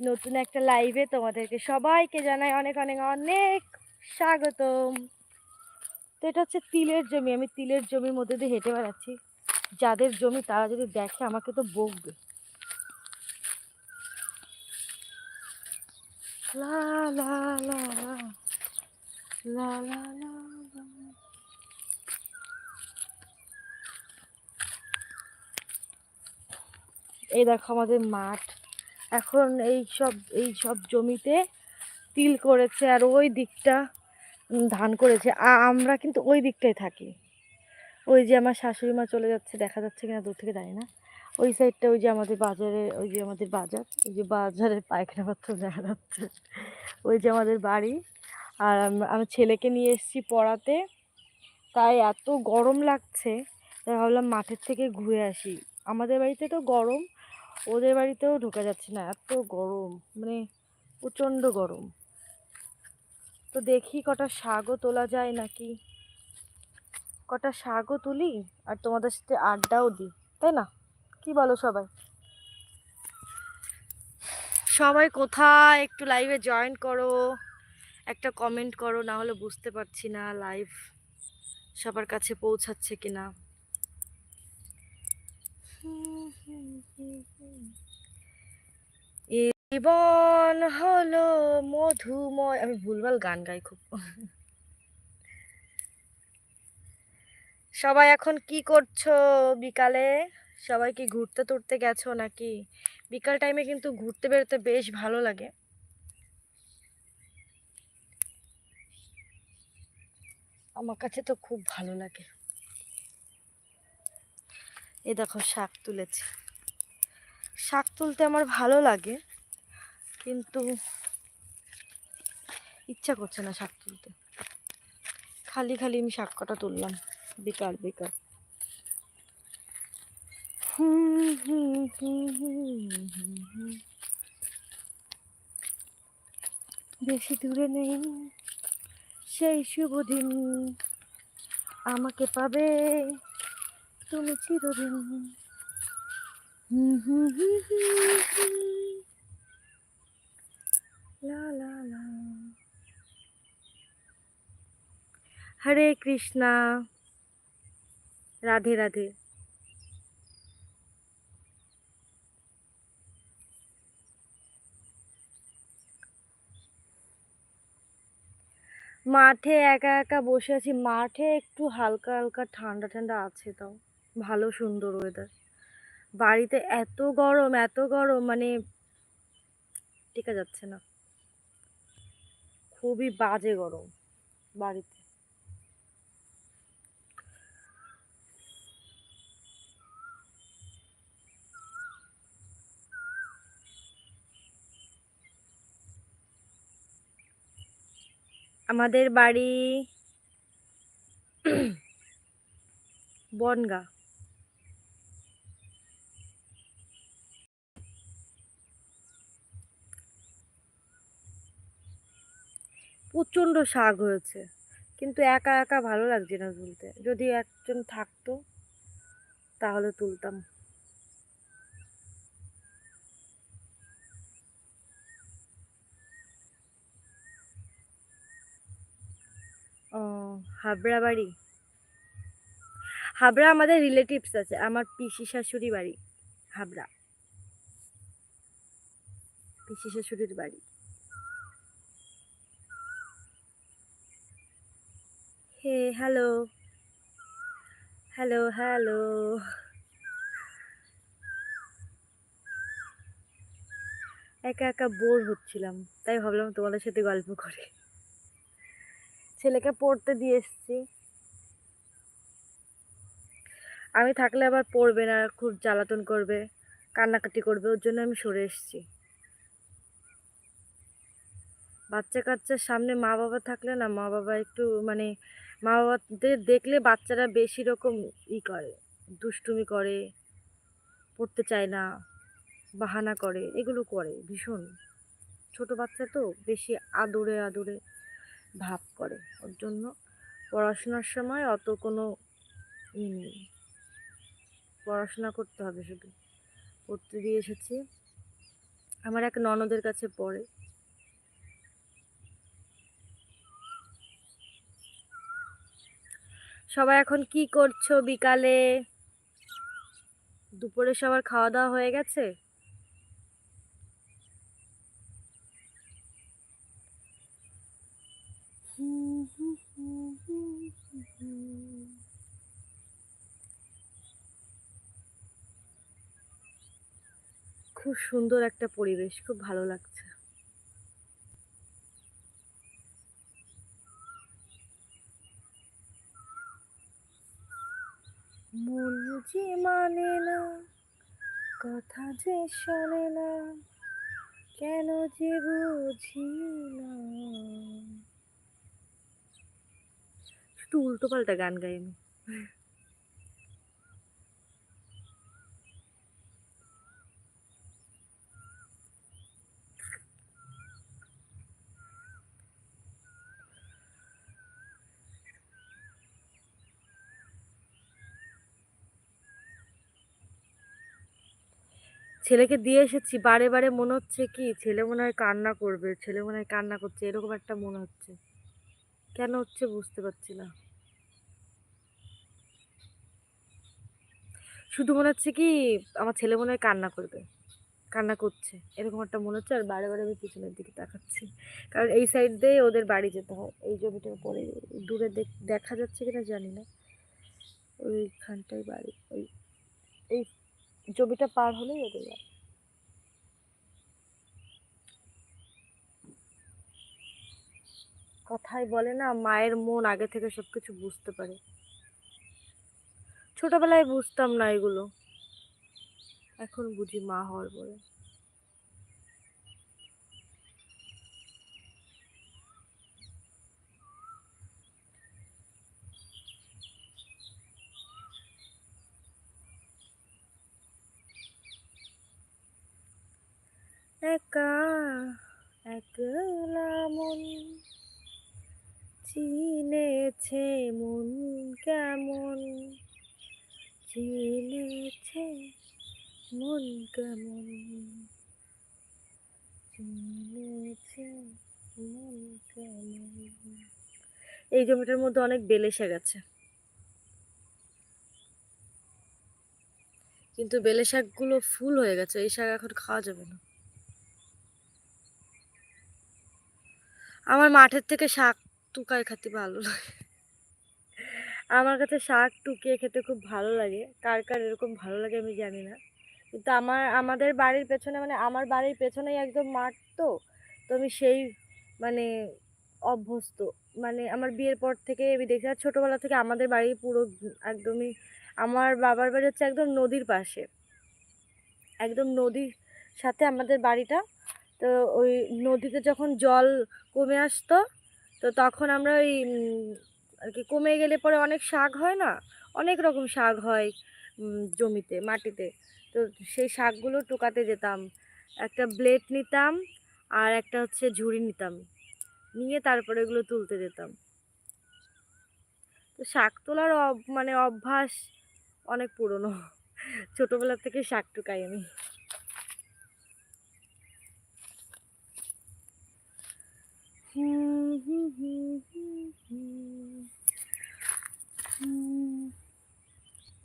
নতুন একটা লাইভে তোমাদেরকে সবাইকে জানাই অনেক অনেক অনেক স্বাগতম। তো এটা হচ্ছে তিলের জমি, আমি তিলের জমির মধ্যে দিয়ে হেঁটে বেড়াচ্ছি। যাদের জমি তারা যদি দেখে আমাকে তো বকবে। লা লা লা। এই দেখো আমাদের মাঠ। এখন এই সব এই সব জমিতে তিল করেছে আর ওই দিকটা ধান করেছে। আমরা কিন্তু ওই দিকটাই থাকি। ওই যে আমার শাশুড়ি মা চলে যাচ্ছে, দেখা যাচ্ছে কিনা, দূর থেকে জানি না। ওই সাইডটা ওই যে আমাদের বাজারে, ওই যে আমাদের বাজার, ওই যে বাজারের পায়খানা পত্র দেখা যাচ্ছে। ওই যে আমাদের বাড়ি। আর আম- আমি ছেলেকে নিয়ে এসেছি পড়াতে। তাই এত গরম লাগছে। তাই ভাবলাম মাঠের থেকে ঘুরে আসি। আমাদের বাড়িতে তো গরম ওদের বাড়িতেও ঢোকা যাচ্ছে না, এত গরম মানে প্রচণ্ড গরম। তো দেখি কটা শাকও তোলা যায় নাকি। কটা শাকও তুলি আর তোমাদের সাথে আড্ডাও দিই, তাই না? কি বলো সবাই? সবাই কোথায়? একটু লাইভে জয়েন করো, একটা কমেন্ট করো, না হলে বুঝতে পারছি না লাইভ সবার কাছে পৌঁছাচ্ছে কিনা। এ জীবন হলো মধুময়, আমি ভুলভাল গান গাই খুব। সবাই এখন কি করছ বিকালে? সবাই কি ঘুরতে টুরতে গেছো নাকি? বিকাল টাইমে কিন্তু ঘুরতে বেরোতে বেশ ভালো লাগে। আমার কাছে তো খুব ভালো লাগে। এই দেখো শাক তুলেছি। শাক তুলতে আমার ভালো লাগে। কিন্তু ইচ্ছা করছে না শাক তুলতে। খালি খালি আমি শাক কটা তুললাম। হুম হুম। বেশি দূরে নেই। সেই শুভ দিন আমাকে পাবে। তুমি চিরদিন। হুম হুম হুম হুম হরে কৃষ্ণা। রাধে রাধে। মাঠে একা একা বসে আছি। মাঠে একটু হালকা হালকা ঠান্ডা ঠান্ডা আছে তাও। ভালো, সুন্দর ওয়েদার বাড়িতে এত গরম এত গরম মানে টিকা যাচ্ছে না। খুবই বাজে গরম বাড়িতে। আমাদের বাড়ি বনগা। প্রচণ্ড শাক হয়েছে। কিন্তু একা একা ভালো লাগছে না তুলতে। যদি একজন থাকতো, তাহলে তুলতাম। ও, হাবড়া বাড়ি? হাবড়া আমাদের রিলেটিভস আছে। আমার পিসি শাশুড়ি বাড়ি, হাবড়া। পিসি শাশুড়ির বাড়ি। হ্যালো হ্যালো হ্যালো একা একা বোর হচ্ছিলাম, তাই ভাবলাম তোমাদের সাথে গল্প করে। ছেলেকে পড়তে দিয়ে এসছি। আমি থাকলে আবার পড়বে না, খুব জ্বালাতন করবে, কান্নাকাটি করবে, ওর জন্য আমি সরে এসেছি। বাচ্চা কাচ্চার সামনে মা বাবা থাকলে না মা বাবা একটু মানে মা বাবাদের দেখলে বাচ্চারা বেশি রকম ই করে, দুষ্টুমি করে, পড়তে চায় না, বাহানা করে, এগুলো করে, ভীষণ। ছোট বাচ্চা তো বেশি আদরে আদরে ভাব করে, ওর জন্য পড়াশোনার সময় অত কোনো ই নেই। পড়াশোনা করতে হবে শুধু। পড়তে দিয়ে এসেছি। আমার এক ননদের কাছে পড়ে। সবাই এখন কি করছ বিকালে? দুপুরে সবার খাওয়া দাওয়া হয়ে গেছে? খুব সুন্দর একটা পরিবেশ, খুব ভালো লাগছে মন যে মানে না, কথা যে শোনে না, কেন যে বুঝি না। শুধু উল্টো পাল্টা গান গাই আমি ছেলেকে দিয়ে এসেছি, বারে বারে মনে হচ্ছে কি ছেলে মনে হয় কান্না করবে, ছেলে মনে হয় কান্না করছে, এরকম একটা মনে হচ্ছে। কেন হচ্ছে বুঝতে পারছি না। শুধু মনে হচ্ছে কি আমার ছেলে মনে হয় কান্না করবে, কান্না করছে, এরকম একটা মনে হচ্ছে আর বারে বারে আমি পিছনের দিকে তাকাচ্ছি। কারণ এই সাইড দিয়ে ওদের বাড়ি যেতে হয়, এই জমিটার পরে দূরে দেখা যাচ্ছে কিনা জানি না। ওইখানটাই বাড়ি, ওই, এই জমিটা পার হলেই ওদের কথাই বলে না, মায়ের মন আগে থেকে সবকিছু বুঝতে পারে। ছোটবেলায় বুঝতাম না এগুলো। এখন বুঝি মা হওয়ার পরে। একা একলা মন চিনেছে মন কেমন? চিনেছে মন কেমন? চিনেছে মন কেমন? এই জমিটার মধ্যে অনেক বেল এসে গেছে কিন্তু বেলে শাকগুলো ফুল হয়ে গেছে, এই শাক এখন খাওয়া যাবে না। আমার মাঠের থেকে শাক টুকায় খেতে ভালো লাগে। আমার কাছে শাক টুকিয়ে খেতে খুব ভালো লাগে। কার কার এরকম ভালো লাগে আমি জানি না। কিন্তু আমার, আমাদের বাড়ির পেছনে মানে আমার বাড়ির পেছনেই একদম মাঠ তো। তো আমি সেই মানে অভ্যস্ত। মানে আমার বিয়ের পর থেকে আমি দেখি আর ছোটোবেলা থেকে আমাদের বাড়ি পুরো একদমই, আমার বাবার বাড়ি হচ্ছে একদম নদীর পাশে। একদম নদীর সাথে আমাদের বাড়িটা তো ওই নদীতে যখন জল কমে আসতো, তো তখন আমরা ওই আর কি কমে গেলে পরে অনেক শাক হয় না? অনেক রকম শাক হয় জমিতে, মাটিতে। তো সেই শাকগুলো টোকাতে যেতাম। একটা ব্লেড নিতাম আর একটা হচ্ছে ঝুড়ি নিতাম। নিয়ে তারপরে এগুলো তুলতে যেতাম। তো শাক তোলার মানে অভ্যাস অনেক পুরনো। ছোটোবেলা থেকে শাক টুকাই আমি।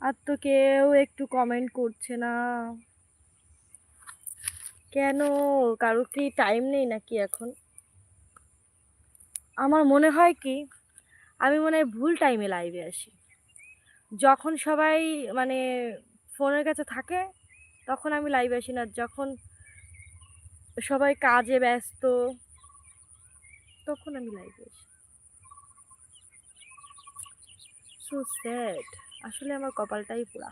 আর তো কেউ একটু কমেন্ট করছে না। কেন? কারও কি টাইম নেই নাকি এখন? আমার মনে হয় কি, আমি মনে হয় ভুল টাইমে লাইভে আসি। যখন সবাই মানে ফোনের কাছে থাকে, তখন আমি লাইভে আসি না। যখন সবাই কাজে ব্যস্ত তখন আমি লাইভে আসি সো স্যাড আসলে আমার কপালটাই পোড়া।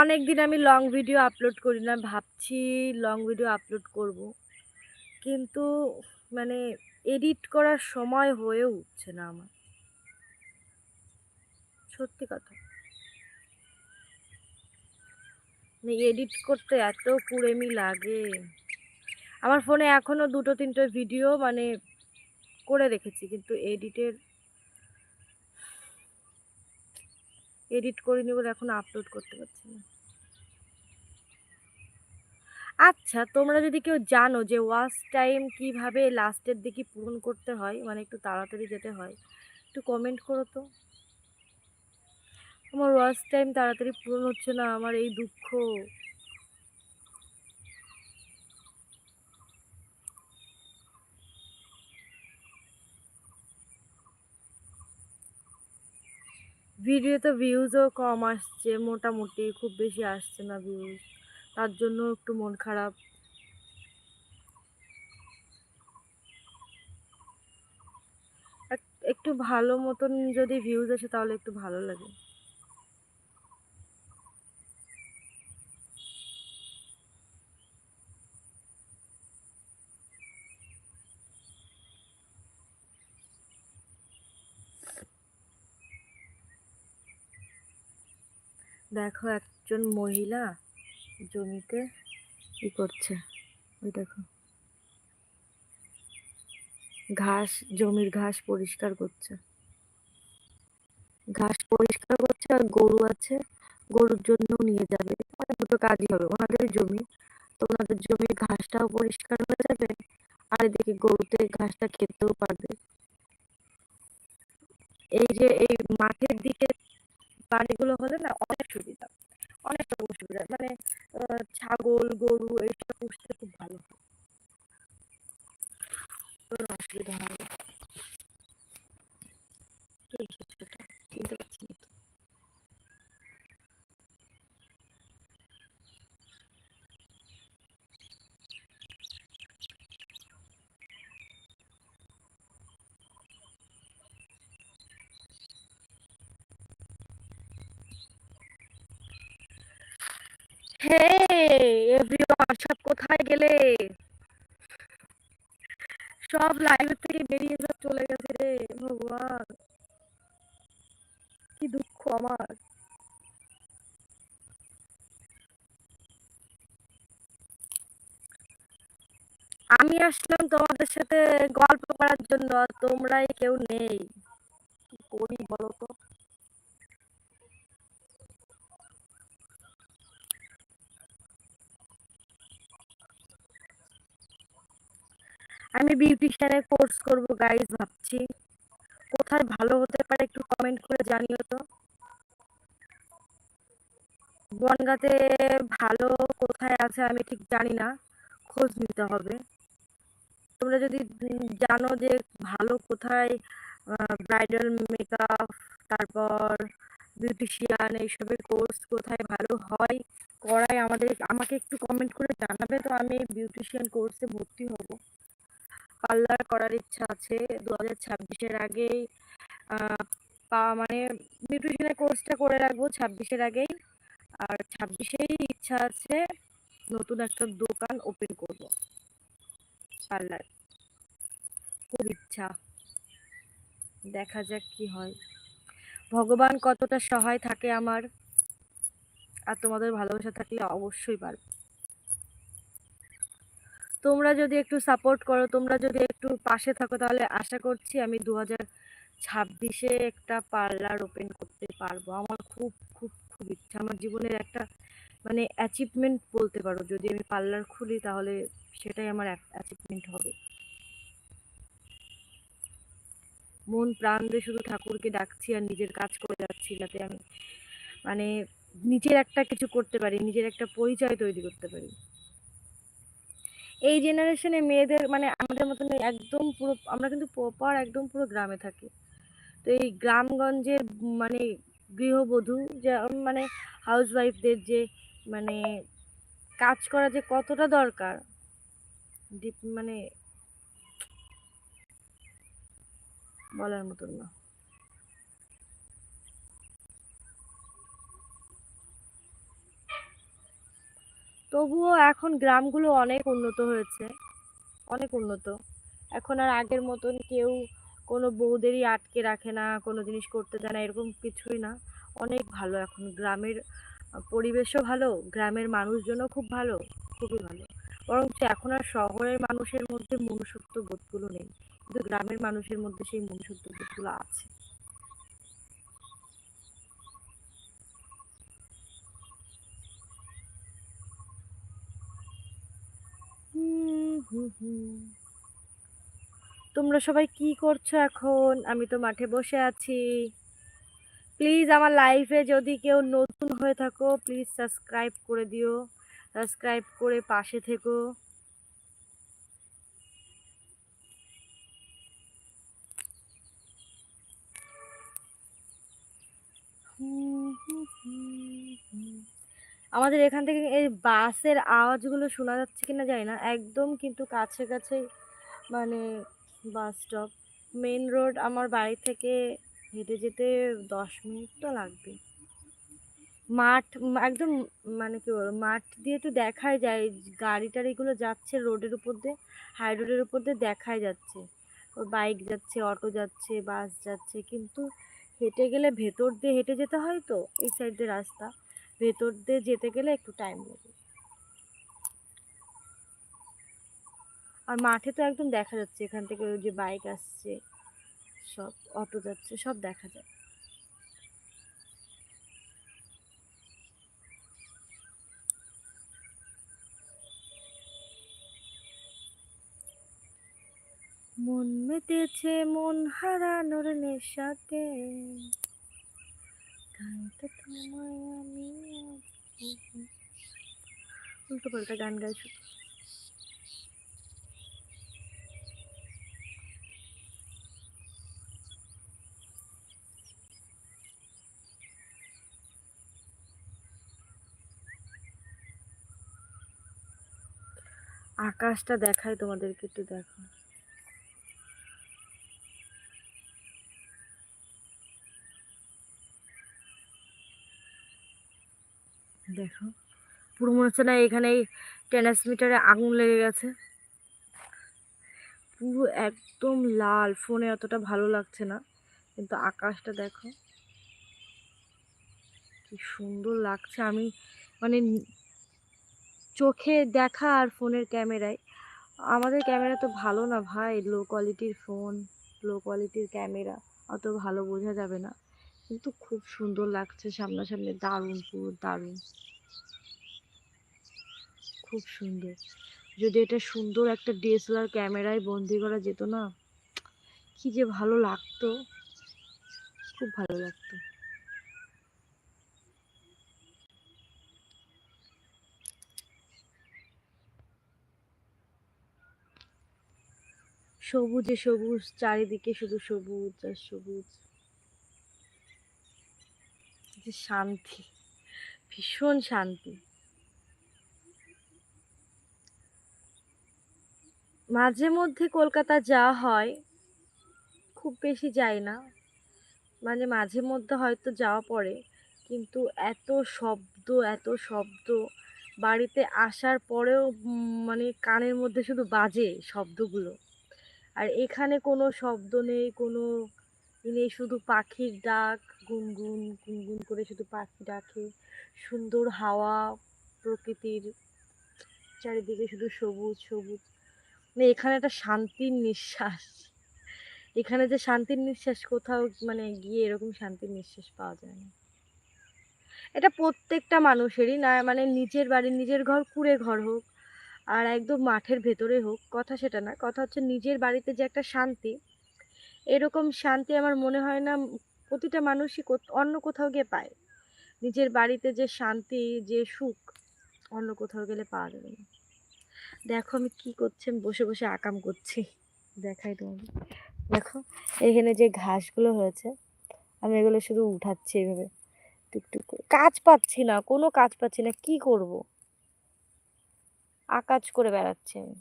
অনেক দিন আমি লং ভিডিও আপলোড করি না, ভাবছি লং ভিডিও আপলোড করব। কিন্তু মানে এডিট করার সময় হয়ে উঠছে না আমার। সত্যি কথা। মানে এডিট করতে এত কুড়েমি লাগে। আমার ফোনে এখনও দুটো তিনটে ভিডিও মানে করে রেখেছি, কিন্তু এডিটের এডিট করিনি বলে এখন আপলোড করতে পারছি না। আচ্ছা তোমরা যদি কেউ জানো যে ওয়াচ টাইম কীভাবে লাস্টের দিকে পূরণ করতে হয় মানে একটু তাড়াতাড়ি যেতে হয়, একটু কমেন্ট করো তো। আমার ওয়াচ টাইম তাড়াতাড়ি পূরণ হচ্ছে না, আমার এই দুঃখ। ভিডিওতে ভিউজও কম আসছে, মোটামুটি, খুব বেশি আসছে না ভিউজ তার জন্য একটু মন খারাপ। এক- একটু ভালো মতন যদি ভিউজ আসে তাহলে একটু ভালো লাগে। দেখো একজন মহিলা জমিতে ই করছে। ওই দেখো। ঘাস, জমির ঘাস পরিষ্কার করছে। ঘাস পরিষ্কার করছে আর গরু আছে। গরুর জন্য নিয়ে যাবে। মানে দুটো কাজই হবে। ওনাদের জমি। তো ওনাদের জমির ঘাসটাও পরিষ্কার হয়ে যাবে। আর এদিকে গরুতে ঘাসটা খেতেও পারবে। এই যে এই মাঠের দিকে বাড়িগুলো হলে না অনেক সুবিধা। অনেক রকম সুবিধা মানে ছাগল, গরু এইসব পুষতে খুব ভালো। কোনো অসুবিধা হয় না। চিনতে পারছি হে এভরিওয়ান সব কোথায় গেলে? সব লাইভ থেকে বেরিয়ে সব চলে গেছে রে, ভগবান। কি দুঃখ আমার। আমি আসলাম তোমাদের সাথে গল্প করার জন্য তোমরাই কেউ নেই। কি করি বলো তো? আমি বিউটিশিয়ানের কোর্স করব গাইজ ভাবছি। কোথায় ভালো হতে পারে একটু কমেন্ট করে জানিও তো। বনগাতে ভালো কোথায় আছে আমি ঠিক জানি না, খোঁজ নিতে হবে। তোমরা যদি জানো যে ভালো কোথায় ব্রাইডাল মেকআপ তারপর বিউটিশিয়ান এইসবের কোর্স কোথায় ভালো হয় করায় আমাদের, আমাকে একটু কমেন্ট করে জানাবে তো আমি বিউটিশিয়ান কোর্সে ভর্তি হব। পার্লার করার ইচ্ছা আছে। দু হাজার ছাব্বিশের আগেই মানে বিউটিশিয়ানের কোর্সটা করে রাখব ছাব্বিশের আগেই। আর ছাব্বিশেই ইচ্ছা আছে নতুন একটা দোকান ওপেন করব। পার্লার। খুব ইচ্ছা। দেখা যাক কি হয়। ভগবান কতটা সহায় থাকে আমার, আর তোমাদের ভালোবাসা থাকলে অবশ্যই পারবে। তোমরা যদি একটু সাপোর্ট করো, তোমরা যদি একটু পাশে থাকো, তাহলে আশা করছি আমি দু ছাব্বিশে একটা পার্লার ওপেন করতে পারব। আমার খুব খুব খুব ইচ্ছা। আমার জীবনের একটা মানে অ্যাচিভমেন্ট বলতে পারো। যদি আমি পার্লার খুলি, তাহলে সেটাই আমার অ্যাচিভমেন্ট হবে। মন প্রাণ দিয়ে শুধু ঠাকুরকে ডাকছি আর নিজের কাজ করে যাচ্ছি যাতে আমি মানে নিজের একটা কিছু করতে পারি, নিজের একটা পরিচয় তৈরি করতে পারি। এই জেনারেশনে মেয়েদের মানে আমাদের মতন একদম পুরো, আমরা কিন্তু প্রপার একদম পুরো গ্রামে থাকি। তো এই গ্রামগঞ্জের মানে গৃহবধূ যে মানে হাউস ওয়াইফদের যে মানে কাজ করা যে কতটা দরকার মানে বলার মতন না। তবুও এখন গ্রামগুলো অনেক উন্নত হয়েছে। অনেক উন্নত। এখন আর আগের মতন কেউ কোনো বউদেরই আটকে রাখে না, কোনো জিনিস করতে দেয় না, এরকম কিছুই না। অনেক ভালো এখন। গ্রামের পরিবেশও ভালো, গ্রামের মানুষজনও খুব ভালো, খুবই ভালো। বরঞ্চ এখন আর শহরের মানুষের মধ্যে মনুষ্যত্ব বোধগুলো নেই। কিন্তু গ্রামের মানুষের মধ্যে সেই মনুষ্যত্ব বোধগুলো আছে হুম হুম হুম তোমরা সবাই কি করছ এখন? আমি তো মাঠে বসে আছি। প্লিজ আমার লাইফে যদি কেউ নতুন হয়ে থাকো, প্লিজ সাবস্ক্রাইব করে দিও। সাবস্ক্রাইব করে পাশে থেকো। আমাদের এখান থেকে এই বাসের আওয়াজগুলো শোনা যাচ্ছে কিনা জানি না। একদম কিন্তু কাছে কাছে মানে বাস স্টপ মেন রোড আমার বাড়ি থেকে হেঁটে যেতে দশ মিনিট তো লাগবে। মাঠ, একদম মানে কি বলব, মাঠ দিয়ে তো দেখাই যায়, গাড়ি টাড়িগুলো যাচ্ছে রোডের উপর দিয়ে হাই রোডের উপর দিয়ে দেখাই যাচ্ছে। বাইক যাচ্ছে অটো যাচ্ছে বাস যাচ্ছে, কিন্তু হেঁটে গেলে ভেতর দিয়ে হেঁটে যেতে হয় তো, এই সাইড দিয়ে রাস্তা। ভেতর দিয়ে যেতে গেলে একটু টাইম লাগে। আর মাঠে তো একদম দেখা যাচ্ছে, এখান থেকে ওই যে বাইক আসছে, সব অটো যাচ্ছে, সব দেখা যায়। মন মেতেছে মন হারানোর নেশাতে। উল্টো পাল্টা গান গাই শুধু। আকাশটা দেখাই তোমাদেরকে একটু দেখো। দেখো। পুরো মনে হচ্ছে না এখানে এই ট্রান্সমিটারে আগুন লেগে গেছে। পুরো একদম লাল, ফোনে অতটা ভালো লাগছে না, কিন্তু আকাশটা দেখো। কি সুন্দর লাগছে। আমি মানে চোখে দেখা আর ফোনের ক্যামেরায়। আমাদের ক্যামেরা তো ভালো না ভাই লো কোয়ালিটির ফোন লো কোয়ালিটির ক্যামেরা, অত ভালো বোঝা যাবে না। কিন্তু খুব সুন্দর লাগছে সামনাসামনি। দারুণ, পুরো দারুণ। খুব সুন্দর। যদি এটা সুন্দর একটা ডিএসএলআর ক্যামেরায় বন্দি করা যেত না, কি যে ভালো লাগতো। খুব ভালো লাগতো। সবুজে সবুজ, চারিদিকে শুধু সবুজ আর সবুজ। যে শান্তি, ভীষণ শান্তি। মাঝে মধ্যে কলকাতা যাওয়া হয়, খুব বেশি যাই না। মানে মাঝে মধ্যে হয়তো যাওয়া পড়ে, কিন্তু এত শব্দ এত শব্দ, বাড়িতে আসার পরেও মানে কানের মধ্যে শুধু বাজে শব্দগুলো। আর এখানে কোনো শব্দ নেই, কোনো ই শুধু পাখির ডাক, গুনগুন গুনগুন করে শুধু পাখি ডাকে। সুন্দর হাওয়া, প্রকৃতির চারিদিকে শুধু সবুজ সবুজ। মানে এখানে একটা শান্তির নিঃশ্বাস। এখানে যে শান্তির নিঃশ্বাস, কোথাও মানে গিয়ে এরকম শান্তির নিঃশ্বাস পাওয়া যায় না। এটা প্রত্যেকটা মানুষেরই না মানে নিজের বাড়ি নিজের ঘর, কুড়ে ঘর হোক, আর একদম মাঠের ভেতরে হোক, কথা সেটা না। কথা হচ্ছে নিজের বাড়িতে যে একটা শান্তি এরকম শান্তি আমার মনে হয় না প্রতিটা মানুষই অন্য কোথাও গিয়ে পায়। নিজের বাড়িতে যে শান্তি, যে সুখ, অন্য কোথাও গেলে পাওয়া যাবে না। দেখো আমি কি করছি, আমি বসে বসে আকাম করছি। দেখাই তোমাকে। দেখো, এখানে যে ঘাসগুলো হয়েছে, আমি এগুলো শুধু উঠাচ্ছি এভাবে। টুকটুক করে। কাজ পাচ্ছি না, কোনো কাজ পাচ্ছি না, কি করব? আকাজ করে বেড়াচ্ছি আমি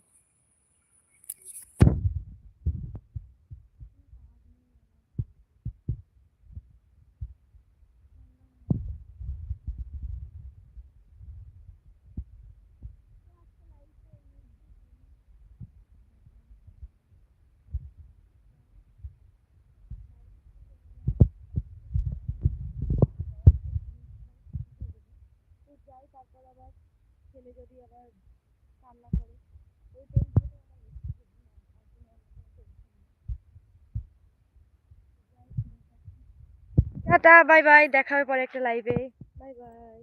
যাই তারপর আবার ছেলে যদি আবার কান্না করে টাটা বাই বাই দেখা হবে পরে একটা লাইভে বাই বাই।